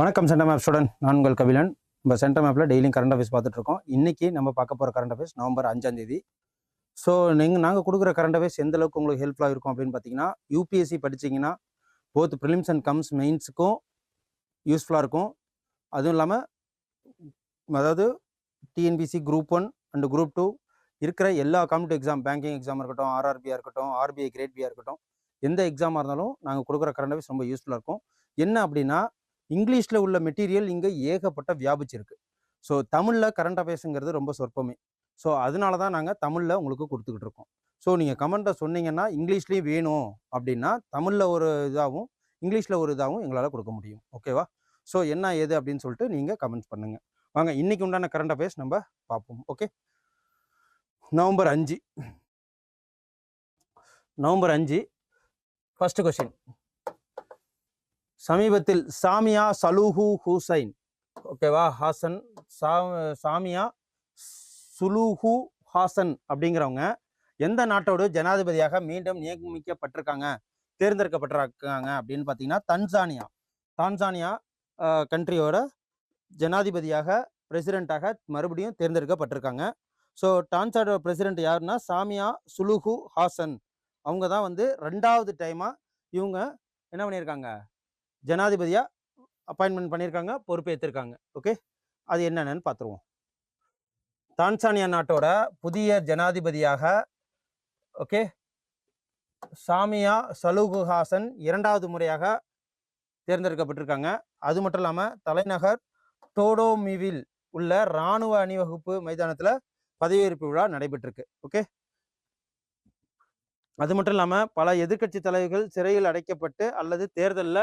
வணக்கம் centre map student நான் உங்கள் கவிலன் நம்ம சென்டர் மேப்பில் டெய்லியும் கரண்ட் அஃபேர்ஸ் பார்த்துட்டு இருக்கோம். நம்ம பார்க்க போகிற கரண்ட் அஃபேர்ஸ் நவம்பர் அஞ்சாம் தேதி. ஸோ நீங்கள் நாங்கள் கொடுக்குற கரண்ட் அஃபேர்ஸ் எந்த அளவுக்கு உங்களுக்கு ஹெல்ப்ஃபுல்லாக இருக்கும் அப்படின்னு பார்த்தீங்கன்னா யூபிஎஸ்சி படிச்சீங்கன்னா போத் ப்ரிலிம்ஸ் அண்ட் கம்ஸ் மெயின்ஸுக்கும் யூஸ்ஃபுல்லாக இருக்கும். அதுவும் இல்லாமல் அதாவது TNPSC group one and group two இருக்கிற எல்லா காம்படிவ் எக்ஸாம் பேங்கிங் எக்ஸாம் இருக்கட்டும் ஆர்ஆர்பியாக இருக்கட்டும் ஆர்பிஐ கிரேட் பியாக இருக்கட்டும் எந்த எக்ஸாமாக இருந்தாலும் நாங்கள் கொடுக்குற கரண்ட் அஃபேர்ஸ் ரொம்ப யூஸ்ஃபுல்லாக இருக்கும். என்ன அப்படின்னா இங்கிலீஷில் உள்ள மெட்டீரியல் இங்கே ஏகப்பட்ட வியாபிச்சிருக்கு. ஸோ தமிழில் கரண்ட் அஃபேர்ஸுங்கிறது ரொம்ப சொற்பமே. ஸோ அதனால தான் நாங்கள் தமிழில் உங்களுக்கு கொடுத்துக்கிட்டு இருக்கோம். ஸோ நீங்கள் கமெண்ட்டை சொன்னீங்கன்னா இங்கிலீஷ்லேயும் வேணும் அப்படின்னா தமிழில் ஒரு இதாகவும் இங்கிலீஷில் ஒரு இதாகவும் எங்களால் கொடுக்க முடியும். ஓகேவா ஸோ என்ன ஏது அப்படின்னு சொல்லிட்டு நீங்கள் கமெண்ட்ஸ் பண்ணுங்கள் வாங்க இன்னைக்கு உண்டான கரண்ட் அஃபேர்ஸ் நம்ம பார்ப்போம். ஓகே நவம்பர் அஞ்சு. நவம்பர் அஞ்சு. ஃபர்ஸ்ட் கொஷின் சமீபத்தில் சாமியா சலூஹு ஹுசைன். ஓகேவா ஹாசன். சா சாமியா சுலூஹு ஹாசன் அப்படிங்கிறவங்க எந்த நாட்டோட ஜனாதிபதியாக மீண்டும் நியமிக்கப்பட்டிருக்காங்க தேர்ந்தெடுக்கப்பட்டிருக்காங்க அப்படின்னு பார்த்தீங்கன்னா தன்சானியா. தான்சானியா கண்ட்ரியோட ஜனாதிபதியாக பிரசிடெண்ட்டாக மறுபடியும் தேர்ந்தெடுக்கப்பட்டிருக்காங்க. ஸோ டான்சாடோட பிரசிடென்ட் யாருன்னா சாமியா சுலுகு ஹாசன். அவங்க தான் வந்து ரெண்டாவது டைமாக இவங்க என்ன பண்ணியிருக்காங்க? ஜனாதிபதியாக அப்பாயின்மெண்ட் பண்ணியிருக்காங்க பொறுப்பேற்றிருக்காங்க ஓகே அது என்னென்னு பார்த்துருவோம். தான்சானியா நாட்டோட புதிய ஜனாதிபதியாக ஓகே சாமியா சலுகு ஹாசன் இரண்டாவது முறையாக தேர்ந்தெடுக்கப்பட்டிருக்காங்க. அது மட்டும் இல்லாமல் தலைநகர் டோடோமிவில் உள்ள இராணுவ அணிவகுப்பு மைதானத்தில் பதவியேற்பு விழா நடைபெற்றிருக்கு. ஓகே? அது மட்டும் இல்லாமல் பல எதிர்க்கட்சி தலைவர்கள் சிறையில் அடைக்கப்பட்டு அல்லது தேர்தலில்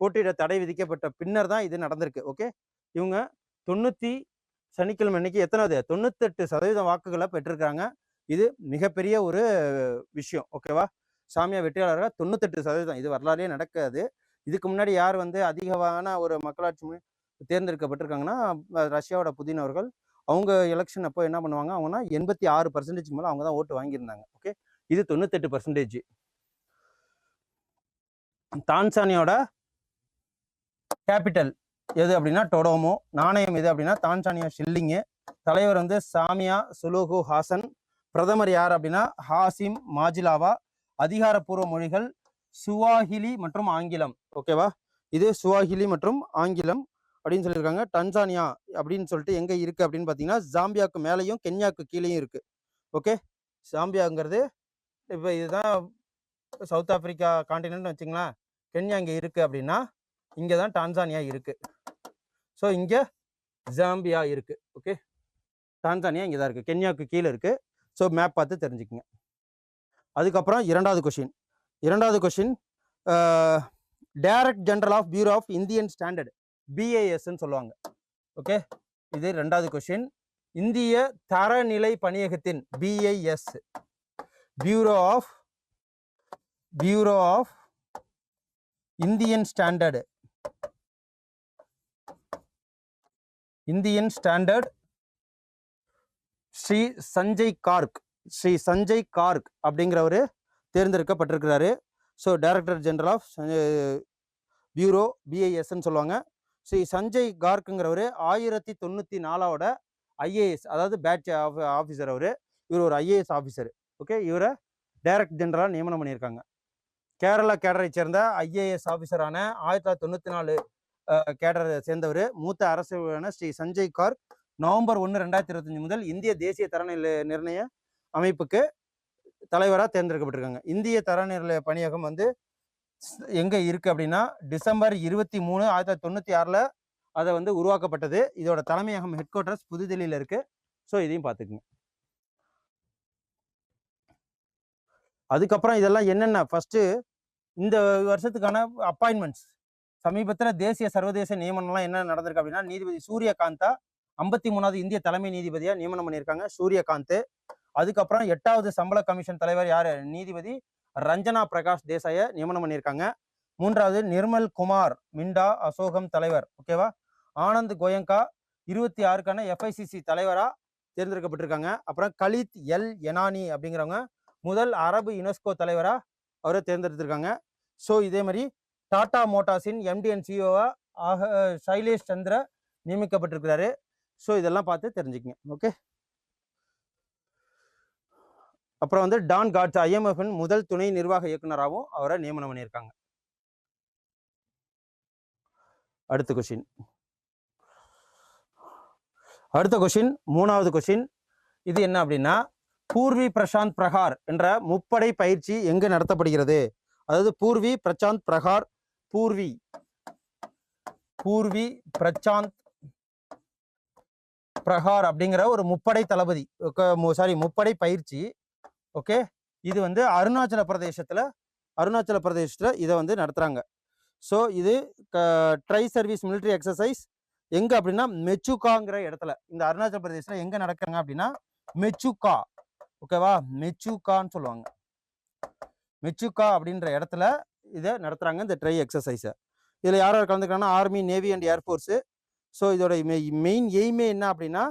போட்டியிட தடை விதிக்கப்பட்ட பின்னர் தான் இது நடந்திருக்கு. ஓகே? இவங்க தொண்ணூற்றி சனிக்கிழமை அன்னைக்கு எத்தனாவது தொண்ணூத்தெட்டு சதவீதம் வாக்குகளை பெற்றிருக்காங்க. இது மிகப்பெரிய ஒரு விஷயம். ஓகேவா? சாமியா வெற்றியாளராக தொண்ணூத்தெட்டு சதவீதம். இது வரலாறே நடக்காது. இதுக்கு முன்னாடி யார் வந்து அதிகமான ஒரு மக்களாட்சி முறை தேர்ந்தெடுக்கப்பட்டிருக்காங்கன்னா ரஷ்யாவோட புதினவர்கள் அவங்க எலெக்ஷன் அப்போ என்ன பண்ணுவாங்க? அவங்கன்னா எண்பத்தி ஆறு பர்சன்டேஜ் மேலே அவங்க தான் ஓட்டு வாங்கியிருந்தாங்க. ஓகே இது தொண்ணூத்தெட்டு பர்சன்டேஜ் தான்சானியோட கேபிட்டல் எது அப்படின்னா டொடோமோ நாணயம் எது அப்படின்னா தான்சானியா ஷில்லிங்கு தலைவர் வந்து சாமியா சுலுகு ஹாசன் பிரதமர் யார் அப்படின்னா ஹாசிம் மாஜிலாவா அதிகாரப்பூர்வ மொழிகள் சுவாஹிலி மற்றும் ஆங்கிலம். ஓகேவா இது சுவாஹிலி மற்றும் ஆங்கிலம். அப்படின்னு சொல்லியிருக்காங்க. டன்சானியா அப்படின்னு சொல்லிட்டு எங்கே இருக்குது அப்படின்னு பார்த்தீங்கன்னா ஜாம்பியாவுக்கு மேலேயும் கென்யாவுக்கு கீழேயும் இருக்குது ஓகே? ஜாம்பியாங்கிறது இப்போ இதுதான் சவுத் ஆப்பிரிக்கா காண்டினென்ட்னு வச்சுங்களேன். கென்யா இங்கே இருக்குது அப்படின்னா இங்கே தான் டான்சானியா இருக்குது ஸோ இங்கே ஜாம்பியா இருக்குது ஓகே? டான்சானியா இங்கே தான் இருக்குது கென்யாவுக்கு கீழே இருக்குது ஸோ மேப் பார்த்து தெரிஞ்சுக்கங்க. அதுக்கப்புறம் இரண்டாவது கொஷின் இரண்டாவது question direct general of bureau of Indian standard பிஏஎஸ்ன்னு சொல்லுவாங்க. ஓகே இது ரெண்டாவது கொஷின் இந்திய தரநிலை பணியகத்தின் BIS bureau of bureau of Indian standard Indian standard Shri Sanjay Garg Shri Sanjay Garg அப்படிங்கிறவர் தேர்ந்தெடுக்கப்பட்டிருக்கிறாரு. So director general of bureau பிஐஎஸ்ன்னு சொல்லுவாங்க. ஸ்ரீ சஞ்சய் கார்க்குங்கிறவர் ஆயிரத்தி தொண்ணூற்றி நாலாவோட ஐஏஎஸ் அதாவது பேட்ச் ஆஃபீஸர் அவர். இவர் ஒரு ஐஏஎஸ் ஆஃபீஸர் ஓகே? இவரை டைரக்ட் ஜெனரலாக நியமனம் பண்ணியிருக்காங்க. கேரளா கேடரை சேர்ந்த ஐஏஎஸ் ஆஃபீஸரான ஆயிரத்தி தொள்ளாயிரத்தி தொண்ணூற்றி நாலு கேடரை சேர்ந்தவர். மூத்த அரசு ஸ்ரீ. சஞ்சய் கார்க் நவம்பர் ஒன்று ரெண்டாயிரத்தி இருபத்தஞ்சு முதல் இந்திய தேசிய தரநிலை நிர்ணய அமைப்புக்கு தலைவராக தேர்ந்தெடுக்கப்பட்டிருக்காங்க. இந்திய தரநிலை பணியகம் வந்து எங்கே இருக்குது அப்படின்னா டிசம்பர் இருபத்தி மூணு ஆயிரத்தி தொள்ளாயிரத்தி தொண்ணூற்றி ஆறில் அதை வந்து உருவாக்கப்பட்டது. இதோட தலைமையகம் ஹெட் குவார்ட்டர்ஸ் புதுதில்லியில் இருக்கு. ஸோ இதையும் பார்த்துக்குங்க. அதுக்கப்புறம் இதெல்லாம் என்னென்ன? ஃபஸ்ட்டு இந்த வருஷத்துக்கான அப்பாயின்மெண்ட்ஸ் சமீபத்தில் தேசிய சர்வதேச நியமனம்லாம் என்ன நடந்திருக்கு அப்படின்னா நீதிபதி சூரியகாந்தா ஐம்பத்தி மூணாவது இந்திய தலைமை நீதிபதியாக நியமனம் பண்ணியிருக்காங்க சூரியகாந்த். அதுக்கப்புறம் எட்டாவது சம்பள கமிஷன் தலைவர் யார்? நீதிபதி ரஞ்சனா பிரகாஷ் தேசாயை நியமனம் பண்ணியிருக்காங்க. மூன்றாவது நிர்மல் குமார் மிண்டா அசோகம் தலைவர் ஓகேவா ஆனந்த் கோயங்கா இருபத்தி ஆறுக்கான எஃப்ஐசிசி தலைவராக தேர்ந்தெடுக்கப்பட்டிருக்காங்க. அப்புறம் கலித் எல் எனானி அப்படிங்கிறவங்க முதல் அரபு யுனெஸ்கோ தலைவராக அவரை தேர்ந்தெடுத்திருக்காங்க. ஸோ இதே மாதிரி டாடா மோட்டார்ஸின் எம்டி அண்ட் சிஓவா ஆக சைலேஷ் சந்திர நியமிக்கப்பட்டிருக்கிறாரு. ஸோ இதெல்லாம் பார்த்து தெரிஞ்சுக்கங்க ஓகே அப்புறம் வந்து டான் காட்ஸ் ஐஎம்எஃபின் முதல் துணை நிர்வாக இயக்குனராகவும் அவரை நியமனம் பண்ணியிருக்காங்க. அடுத்த கொஷின் அடுத்த கொஷின் மூணாவது கொஷின் இது என்ன அப்படின்னா பூர்வி பிரசாந்த் பிரகார் என்ற முப்படை பயிற்சி எங்கு நடத்தப்படுகிறது? அதாவது பூர்வி பிரசாந்த் பிரகார் பூர்வி பூர்வி பிரசாந்த் பிரகார் அப்படிங்கிற ஒரு முப்படை தளபதி சாரி முப்படை பயிற்சி ஓகே? இது வந்து அருணாச்சல பிரதேசத்தில் அருணாச்சல பிரதேசத்தில் இதை வந்து நடத்துகிறாங்க ஸோ இது ட்ரை சர்வீஸ் மிலிட்ரி எக்ஸசைஸ் எங்கே அப்படின்னா மெச்சுகாங்கிற இடத்துல. இந்த அருணாச்சல பிரதேசத்தில் எங்கே நடக்கிறாங்க அப்படின்னா மெச்சுகா ஓகேவா? மெச்சுக்கான்னு சொல்லுவாங்க. மெச்சுகா அப்படின்ற இடத்துல இதை நடத்துகிறாங்க இந்த ட்ரை எக்ஸசைஸை இதில் யார் யார் கலந்துக்கிறாங்கன்னா army navy and air force so இதோட மெயின் எய்மே என்ன அப்படின்னா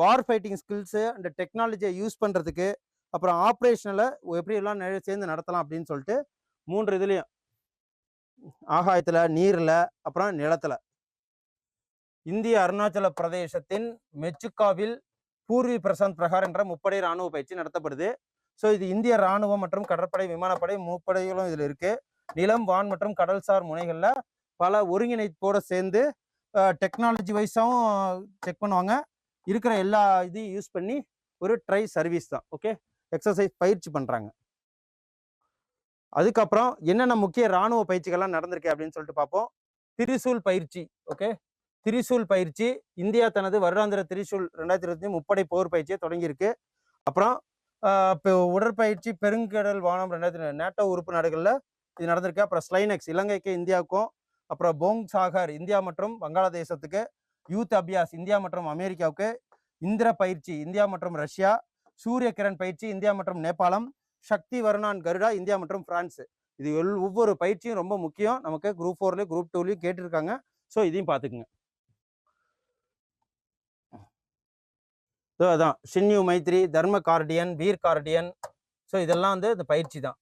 வார் ஃபைட்டிங் ஸ்கில்ஸு அண்ட் டெக்னாலஜியை யூஸ் பண்ணுறதுக்கு அப்புறம் ஆப்ரேஷனில் எப்படி எல்லாம் சேர்ந்து நடத்தலாம் அப்படின்னு சொல்லிட்டு மூன்று இதுலேயும். ஆகாயத்தில் நீரில் அப்புறம் நிலத்தில். இந்திய அருணாச்சல பிரதேசத்தின் மெச்சுக்காவில் பூர்வி பிரசாந்த் பிரகார் என்ற முப்படை ராணுவ பயிற்சி நடத்தப்படுது. ஸோ இது இந்திய ராணுவம் மற்றும் கடற்படை விமானப்படை முப்படைகளும் இதில் இருக்குது நிலம் வான் மற்றும் கடல்சார் முனைகளில் பல ஒருங்கிணைப்போடு சேர்ந்து டெக்னாலஜி வைஸாகவும் செக் பண்ணுவாங்க. இருக்கிற எல்லா இதையும் யூஸ் பண்ணி ஒரு ட்ரை சர்வீஸ் தான். ஓகே எக்ஸசைஸ் பயிற்சி பண்ணுறாங்க அதுக்கப்புறம் என்னென்ன முக்கிய ராணுவ பயிற்சிகள்லாம் நடந்திருக்கு அப்படின்னு சொல்லிட்டு பார்ப்போம். திரிசூல் பயிற்சி ஓகே திரிசூல் பயிற்சி இந்தியா தனது வருடாந்திர திரிசூல் ரெண்டாயிரத்தி இருபத்தி முப்படை போர் பயிற்சியை தொடங்கியிருக்கு. அப்புறம் இப்போ உடற்பயிற்சி பெருங்கடல் வானம் ரெண்டாயிரத்தி நேட்டோ உறுப்பு நாடுகளில் இது நடந்திருக்கு. அப்புறம் ஸ்லைனெக்ஸ் இலங்கைக்கு இந்தியாவுக்கும் அப்புறம் போங் சாகர் இந்தியா மற்றும் வங்காளதேசத்துக்கு யூத் அபியாஸ் இந்தியா மற்றும் அமெரிக்காவுக்கு இந்திர பயிற்சி இந்தியா மற்றும் ரஷ்யா சூரிய கிரண் பயிற்சி இந்தியா மற்றும் நேபாளம் சக்தி வருணான் கருடா இந்தியா மற்றும் பிரான்ஸ் இது எல்- ஒவ்வொரு பயிற்சியும் ரொம்ப முக்கியம். நமக்கு குரூப் ஃபோர்லேயும் குரூப் டூலையும் கேட்டிருக்காங்க. ஸோ இதையும் பார்த்துக்குங்க. ஸோ அதான். ஷின்யூ மைத்ரி தர்ம கார்டியன் வீர் கார்டியன். ஸோ இதெல்லாம் வந்து இந்த பயிற்சி தான்.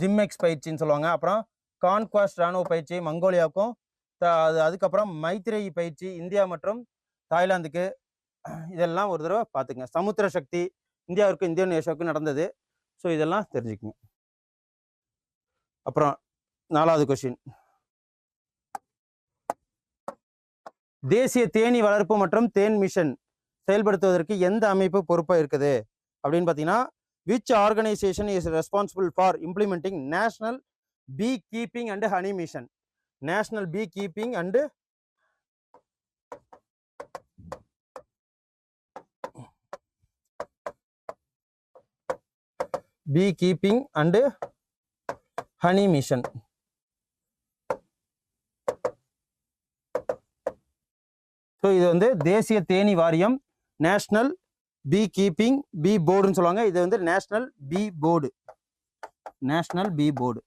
ஜிம்மெக்ஸ் பயிற்சின்னு சொல்லுவாங்க. அப்புறம் கான்குவாஸ்ட் ராணுவ பயிற்சி மங்கோலியாவுக்கும். த- அது அதுக்கப்புறம் மைத்ரேயி பயிற்சி இந்தியா மற்றும் தாய்லாந்துக்கு. இதெல்லாம் ஒரு தடவை பார்த்துங்க சமுத்திர சக்தி இந்தியாவிற்கும் இந்தோனேஷியாவுக்கும் நடந்தது. ஸோ இதெல்லாம் தெரிஞ்சுக்குங்க. அப்புறம் நாலாவது கொஷின் தேசிய தேனீ வளர்ப்பு மற்றும் தேன் மிஷன் செயல்படுத்துவதற்கு எந்த அமைப்பு பொறுப்பாக இருக்குது? அப்படின்னு பார்த்தீங்கன்னா which organisation is responsible for implementing national bee keeping and honey mission national bee keeping and bee keeping and honey mission so இது வந்து தேசிய தேனி வாரியம் நேஷ்னல் பீ கீப்பிங் பீ போர்டுன்னு சொல்லுவாங்க. இது வந்து national bee board national bee board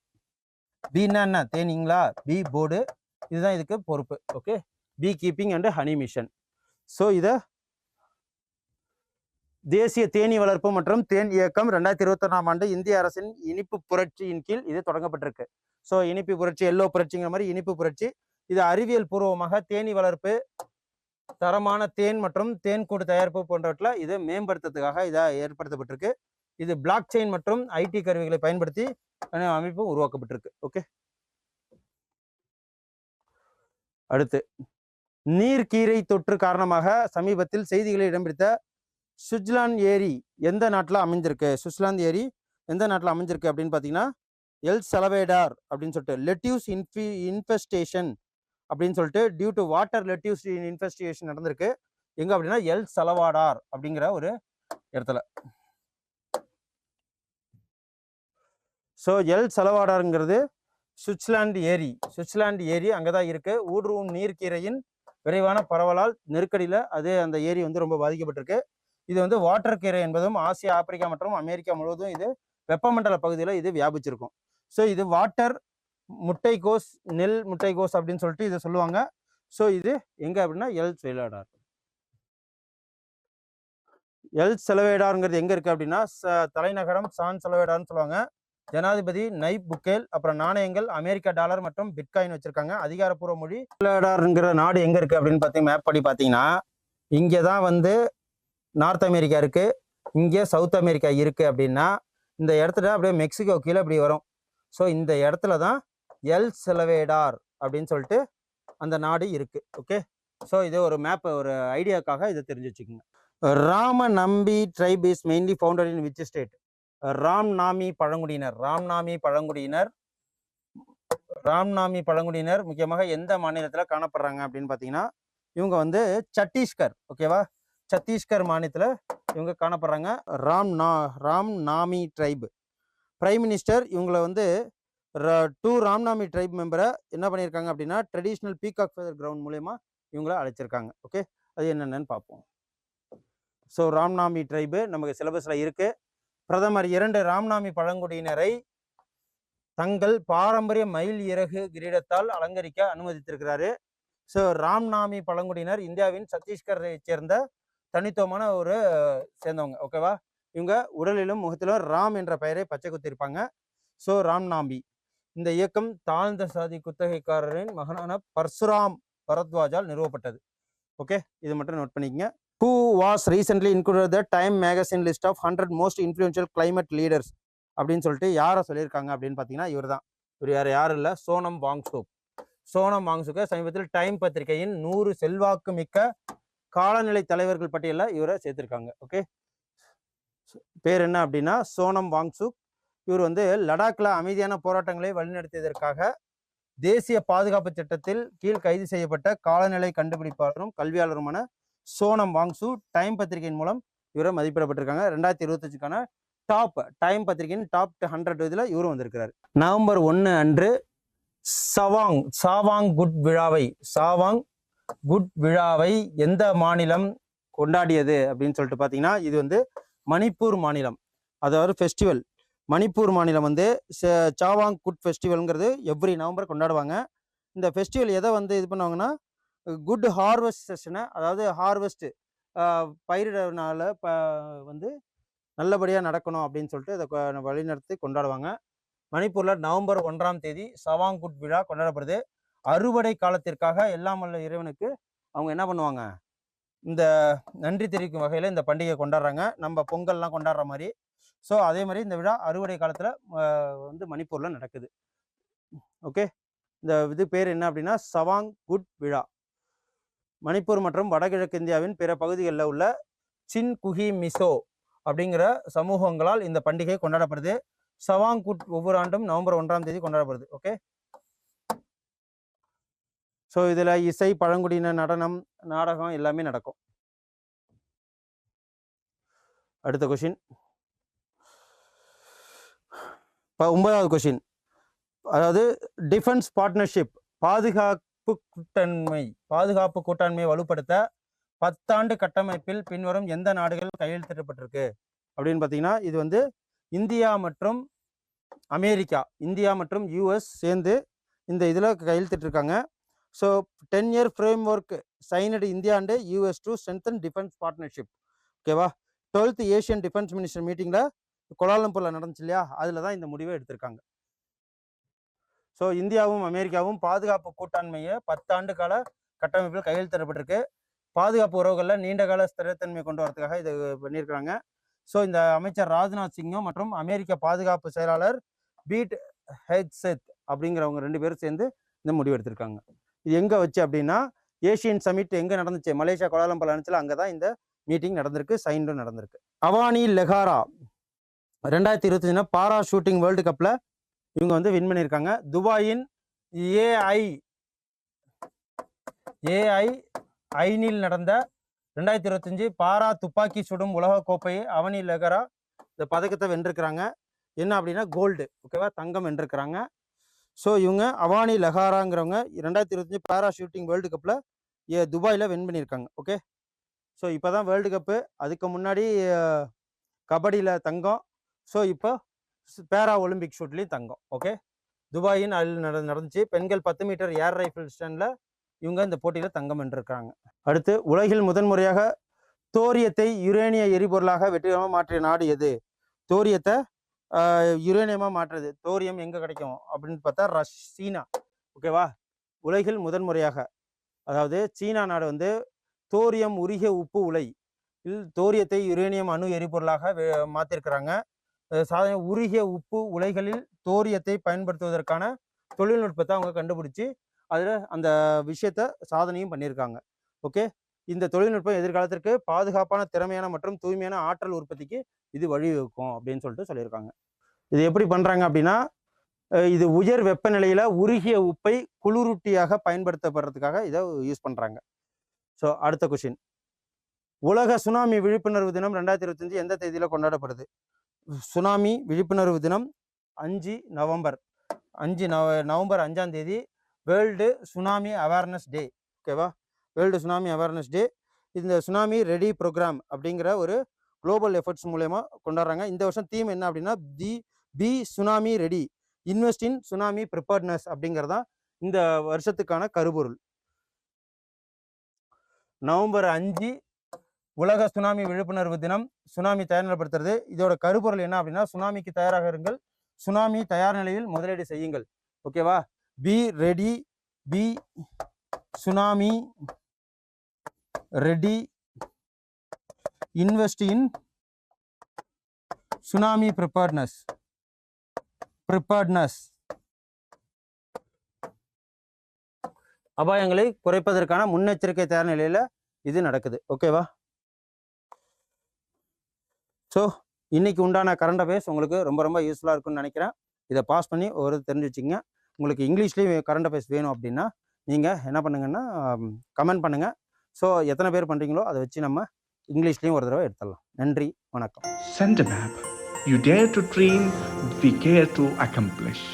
பீன்னா என்ன? தேனிங்களா? பீ போர்டு இதுதான் இதுக்கு பொறுப்பு. Okay bee keeping and honey mission so இதை தேசிய தேனி வளர்ப்பு மற்றும் தேன் இயக்கம் ரெண்டாயிரத்தி இருபத்தி ஒன்றாம் ஆண்டு இந்திய அரசின் இனிப்பு புரட்சியின் கீழ் இது தொடங்கப்பட்டிருக்கு. ஸோ இனிப்பு புரட்சி எல்லோ புரட்சிங்கிற மாதிரி இனிப்பு புரட்சி. இது அறிவியல் பூர்வமாக தேனீ வளர்ப்பு தரமான தேன் மற்றும் தேன் கூடு தயாரிப்பு போன்றவற்றில் இதை மேம்படுத்துறதுக்காக இதை ஏற்படுத்தப்பட்டிருக்கு. இது பிளாக் செயின் மற்றும் ஐடி கருவிகளை பயன்படுத்தி அமைப்பு உருவாக்கப்பட்டிருக்கு. ஓகே அடுத்து நீர்க்கீரை தொற்று காரணமாக சமீபத்தில் செய்திகளில் இடம்பிடித்த சுவிட்சர்லாந்து ஏரி எந்த நாட்டில் அமைஞ்சிருக்கு? சுவிட்சர்லாந்து ஏரி எந்த நாட்டில் அமைஞ்சிருக்கு அப்படின்னு பார்த்தீங்கன்னா எல் செலவேடார் அப்படின்னு சொல்லிட்டு லெட்யூஸ் இன்ஃபி இன்ஃபெஸ்டேஷன் அப்படின்னு சொல்லிட்டு due to water lettuce infestation நடந்திருக்கு. எங்கே அப்படின்னா எல் செலவாடார் அப்படிங்கிற ஒரு இடத்துல. ஸோ எல் செலவாடாருங்கிறது சுவிட்சர்லாந்து ஏரி. சுவிட்சர்லாந்து ஏரி அங்கே தான் இருக்குது ஊடுருவும் நீர்க்கீரையின் விரைவான பரவலால் நெருக்கடியில் அது அந்த ஏரி வந்து ரொம்ப பாதிக்கப்பட்டிருக்கு. இது வந்து வாட்டர் கீரை என்பதும் ஆசியா ஆப்பிரிக்கா மற்றும் அமெரிக்கா முழுவதும் இது வெப்பமண்டல பகுதியில் இது வியாபிச்சிருக்கும். ஸோ இது வாட்டர் முட்டைகோஸ் நெல் முட்டைகோஸ் அப்படின்னு சொல்லிட்டு இதை சொல்லுவாங்க. ஸோ இது எங்க அப்படின்னா எல் செலவேடார் எல் செலவேடாருங்கிறது எங்கே இருக்குது அப்படின்னா ச- தலைநகரம் சான் செலவேடார்னு சொல்லுவாங்க. ஜனாதிபதி நைப் புக்கேல் அப்புறம் நாணயங்கள் அமெரிக்கா டாலர் மற்றும் பிட்காயின் வச்சிருக்காங்க. அதிகாரப்பூர்வ மொழி செலவேடாருங்கிற நாடு எங்கே இருக்குது அப்படின்னு பார்த்தீங்க மேப் படி பார்த்தீங்கன்னா இங்கே தான் வந்து நார்த் அமெரிக்கா இருக்குது இங்கே சவுத் அமெரிக்கா இருக்குது அப்படின்னா இந்த இடத்துல அப்படியே மெக்சிகோ கீழே இப்படி வரும். ஸோ இந்த இடத்துல தான் எல் செலவேடார் அப்படின்னு சொல்லிட்டு அந்த நாடு இருக்குது ஓகே ஸோ இது ஒரு மேப் ஒரு ஐடியாக்காக இதை தெரிஞ்சு வச்சுக்கோங்க Ramnami tribe is mainly founded in which state Ramnami பழங்குடியினர். ராம்நாமி பழங்குடியினர். ராம்நாமி பழங்குடியினர் முக்கியமாக எந்த மாநிலத்தில் காணப்படுறாங்க அப்படின்னு பார்த்தீங்கன்னா இவங்க வந்து சத்தீஸ்கர் ஓகேவா சத்தீஸ்கர் மாநிலத்தில் இவங்க காணப்படுறாங்க. ராம் நா ராம் நாமி ட்ரைப். பிரைம் மினிஸ்டர் இவங்களை வந்து டூ ராம்நாமி ட்ரைப் மெம்பரை என்ன பண்ணியிருக்காங்க அப்படின்னா ட்ரெடிஷ்னல் பீகாக் ஃபெதர் கிரவுண்ட் மூலயமா இவங்கள அழைச்சிருக்காங்க. ஓகே? அது என்னென்னு பார்ப்போம் ஸோ ராம்நாமி ட்ரைபு நமக்கு சிலபஸில் இருக்குது பிரதமர் இரண்டு ராம்நாமி பழங்குடியினரை தங்கள் பாரம்பரிய மயில் இறகு கிரீடத்தால் அலங்கரிக்க அனுமதித்திருக்கிறாரு. ஸோ ராம்நாமி பழங்குடியினர் இந்தியாவின் சத்தீஸ்கரை சேர்ந்த தனித்துவமான ஒரு சேர்ந்தவங்க. ஓகேவா இவங்க உடலிலும் முகத்திலும் ராம் என்ற பெயரை பச்சை குத்திருப்பாங்க ஸோ ராம்நாமி இந்த இயக்கம் தாழ்ந்த சாதி குத்தகைக்காரரின் மகனான பர்சுராம் பரத்வாஜால் நிறுவப்பட்டது. ஓகே இது மட்டும் நோட் பண்ணிக்கங்க. Who was recently include the Time magazine list of hundred most influential climate leaders அப்படின்னு சொல்லிட்டு யாரை சொல்லியிருக்காங்க அப்படின்னு பார்த்தீங்கன்னா இவர் தான். இவர் யார் யாரும் இல்லை. சோனம் வாங்சூக் சோனம் வாங்ஸுக்கு சமீபத்தில் டைம் பத்திரிகையின் நூறு செல்வாக்கு மிக்க காலநிலை தலைவர்கள் பட்டியலில் இவரை சேர்த்துருக்காங்க ஓகே பேர் என்ன அப்படின்னா சோனம் வாங்சுக் இவர் வந்து லடாக்ல அமைதியான போராட்டங்களை வழிநடத்தியதற்காக தேசிய பாதுகாப்பு சட்டத்தில் கீழ் கைது செய்யப்பட்ட காலநிலை கண்டுபிடிப்பாளரும் கல்வியாளருமான சோனம் வாங்சு டைம் பத்திரிகையின் மூலம் இவரை மதிப்பிடப்பட்டிருக்காங்க. ரெண்டாயிரத்தி இருபத்தஞ்சுக்கான டாப் டைம் பத்திரிகையின் டாப் ஹண்ட்ரட் இதில் இவரும் வந்திருக்கிறார். நவம்பர் ஒன்று அன்று சவாங் சாவாங் குட் விழாவை சாவாங் குட் விழாவை எந்த மாநிலம் கொண்டாடியது அப்படின்னு சொல்லிட்டு பார்த்தீங்கன்னா இது வந்து மணிப்பூர் மாநிலம். அதாவது ஃபெஸ்டிவல் மணிப்பூர் மாநிலம் வந்து ச- சாவாங் குட் ஃபெஸ்டிவல்ங்கிறது எவ்ரி நவம்பர் கொண்டாடுவாங்க. இந்த ஃபெஸ்டிவல் எதை வந்து இது பண்ணுவாங்கன்னா குட் ஹார்வெஸ்ட் செஷனை அதாவது ஹார்வெஸ்ட்டு பயிரிடனால ப வந்து நல்லபடியாக நடக்கணும் அப்படின்னு சொல்லிட்டு இதை வழிநடத்தி கொண்டாடுவாங்க. மணிப்பூரில் நவம்பர் ஒன்றாம் தேதி சவாங்குட் விழா கொண்டாடப்படுது. அறுவடை காலத்திற்காக எல்லாம் வல்ல இறைவனுக்கு அவங்க என்ன பண்ணுவாங்க? இந்த நன்றி தெரிவிக்கும் வகையில் இந்த பண்டிகை கொண்டாடுறாங்க. நம்ம பொங்கல்லாம் கொண்டாடுற மாதிரி. ஸோ அதே மாதிரி இந்த விழா அறுவடை காலத்தில் வந்து மணிப்பூரில் நடக்குது. ஓகே இந்த இது பேர் என்ன அப்படின்னா சவாங் குட் விழா. மணிப்பூர் மற்றும் வடகிழக்கு இந்தியாவின் பிற பகுதிகளில் உள்ள சின் குஹி மிசோ அப்படிங்கிற சமூகங்களால் இந்த பண்டிகை கொண்டாடப்படுது. சவாங் குட் ஒவ்வொரு ஆண்டும் நவம்பர் ஒன்றாம் தேதி கொண்டாடப்படுது. ஓகே ஸோ இதில் இசை பழங்குடியினர் நடனம் நாடகம் எல்லாமே நடக்கும். அடுத்த கொஷின் இப்போ ஒன்பதாவது கொஷின் அதாவது டிஃபென்ஸ் பார்ட்னர்ஷிப் பாதுகாப்பு கூட்டாண்மை பாதுகாப்பு கூட்டாண்மையை வலுப்படுத்த பத்தாண்டு கட்டமைப்பில் பின்வரும் எந்த நாடுகள் கையெழுத்திடப்பட்டிருக்கு? அப்படின்னு பார்த்தீங்கன்னா இது வந்து இந்தியா மற்றும் அமெரிக்கா இந்தியா மற்றும் யூஎஸ் சேர்ந்து இந்த இதில் கையெழுத்திட்டிருக்காங்க. So ten year framework signed India and US to strengthen defence partnership ஓகேவா டுவெல்த் ஏஷியன் டிஃபென்ஸ் மினிஸ்டர் மீட்டிங்கில் கோலாலம்பூரில் நடந்துச்சு இல்லையா? அதில் தான் இந்த முடிவை எடுத்திருக்காங்க. ஸோ இந்தியாவும் அமெரிக்காவும் பாதுகாப்பு கூட்டாண்மையை பத்தாண்டு கால கட்டமைப்பில் கையெழுத்திடப்பட்டிருக்கு பாதுகாப்பு உறவுகளில் நீண்ட கால ஸ்திரத்தன்மை கொண்டு வரதுக்காக இது பண்ணியிருக்கிறாங்க. ஸோ இந்த அமைச்சர் ராஜ்நாத் சிங்கும் மற்றும் அமெரிக்க பாதுகாப்பு செயலாளர் பீட் ஹெட்செத் அப்படிங்கிறவங்க ரெண்டு பேரும் சேர்ந்து இந்த முடிவு எடுத்திருக்காங்க. இது எங்கே வச்சு அப்படின்னா ஏஷியன் சமிட் எங்கே நடந்துச்சு? மலேசியா கோலாலம்பூர் நடந்துச்சுல அங்கே தான் இந்த மீட்டிங் நடந்திருக்கு சைண்டும் நடந்திருக்கு. அவானி லெஹாரா. ரெண்டாயிரத்தி இருபத்தஞ்சுனா பாரா ஷூட்டிங் வேர்ல்டு கப்பில் இவங்க வந்து வின் பண்ணியிருக்காங்க. துபாயின் ஏஐ ஏஐ ஐனில் நடந்த ரெண்டாயிரத்தி இருபத்தஞ்சு பாரா துப்பாக்கி சுடும் உலக கோப்பையை அவனி லெகரா இந்த பதக்கத்தை வென்றிருக்கிறாங்க. என்ன அப்படின்னா கோல்டு ஓகேவா? தங்கம் வென்றிருக்கிறாங்க. ஸோ இவங்க அவானி லஹாராங்கிறவங்க ரெண்டாயிரத்தி இருபத்தஞ்சு பேரா ஷூட்டிங் வேர்ல்டு கப்பில் ஏ துபாயில் வின் பண்ணியிருக்காங்க. ஓகே ஸோ இப்போ தான் வேர்ல்டு கப்பு அதுக்கு முன்னாடி கபடியில் தங்கம். ஸோ இப்போ பேரா ஒலிம்பிக் ஷூட்லேயும் தங்கம். ஓகே துபாயின் அதில் நட நடந்துச்சு. பெண்கள் பத்து மீட்டர் ஏர் ரைஃபிள் ஸ்டாண்டில் இவங்க இந்த போட்டியில் தங்கம் வென்றிருக்காங்க. அடுத்து உலகில் முதன்முறையாக தோரியத்தை யுரேனிய எரிபொருளாக வெற்றிகரமாக மாற்றிய நாடு எது? தோரியத்தை யுரேனியமாக மாற்றுறது. தோரியம் எங்கே கிடைக்கும்? அப்படின்னு பார்த்தா ரஷ் சீனா. ஓகேவா உலகில் முதன் முறையாக. அதாவது சீனா நாடு வந்து தோரியம் உருகிய உப்பு உலை. இல் தோரியத்தை யுரேனியம் அணு எரிபொருளாக வே- மாத்திருக்கிறாங்க. சாதனை உருகிய உப்பு உலைகளில் தோரியத்தை பயன்படுத்துவதற்கான தொழில்நுட்பத்தை அவங்க கண்டுபிடிச்சி அதில் அந்த விஷயத்த சாதனையும் பண்ணியிருக்காங்க. ஓகே இந்த தொழில்நுட்பம் எதிர்காலத்திற்கு பாதுகாப்பான திறமையான மற்றும் தூய்மையான ஆற்றல் உற்பத்திக்கு இது வழிவகுக்கும் அப்படின்னு சொல்லிட்டு சொல்லியிருக்காங்க. இது எப்படி பண்ணுறாங்க அப்படின்னா இது உயர் வெப்பநிலையில் உருகிய உப்பை குளிரூட்டியாக பயன்படுத்தப்படுறதுக்காக இதை யூஸ் பண்ணுறாங்க ஸோ அடுத்த கொஷின் உலக சுனாமி விழிப்புணர்வு தினம் ரெண்டாயிரத்தி இருபத்தஞ்சு எந்த தேதியில் கொண்டாடப்படுது? சுனாமி விழிப்புணர்வு தினம் அஞ்சு நவம்பர். அஞ்சு நவ நவம்பர் அஞ்சாம் தேதி வேர்ல்டு சுனாமி அவேர்னஸ் டே ஓகேவா வேர்ல்டு சுனாமி அவேர்னஸ் டே இந்த சுனாமி ரெடி ப்ரோக்ராம் அப்படிங்கிற ஒரு குளோபல் எஃபர்ட்ஸ் மூலயமா கொண்டாடுறாங்க. இந்த வருஷம் தீம் என்ன அப்படின்னா the be tsunami ready invest in tsunami preparedness அப்படிங்கிறதான் இந்த வருஷத்துக்கான கருப்பொருள். நவம்பர் அஞ்சு உலக சுனாமி விழிப்புணர்வு தினம். சுனாமி தயார்நிலைப்படுத்துறது. இதோட கருப்பொருள் என்ன அப்படின்னா சுனாமிக்கு தயாராக இருங்கள். சுனாமி தயார் நிலையில் முதலீடு செய்யுங்கள். ஓகேவா be ready be tsunami ready invest in tsunami preparedness preparedness அபாயங்களை குறைப்பதற்கான முன்னெச்சரிக்கை தயார் நிலையில இது நடக்குது. ஓகேவா ஸோ இன்னைக்கு உண்டான கரண்ட் அஃபேர்ஸ் உங்களுக்கு ரொம்ப ரொம்ப யூஸ்ஃபுல்லாக இருக்கும்னு நினைக்கிறேன். இதை பாஸ் பண்ணி ஒரு தெரிஞ்சு வச்சுங்க உங்களுக்கு இங்கிலீஷ்லேயும் கரண்ட் அஃபேர்ஸ் வேணும் அப்படின்னா நீங்கள் என்ன பண்ணுங்கன்னா கமெண்ட் பண்ணுங்கள் ஸோ எத்தனை பேர் பண்ணுறீங்களோ அதை வச்சு நம்ம இங்கிலீஷ்லேயும் ஒரு தடவை எடுத்துடலாம். நன்றி வணக்கம். Sent map you dare to dream we care to accomplish.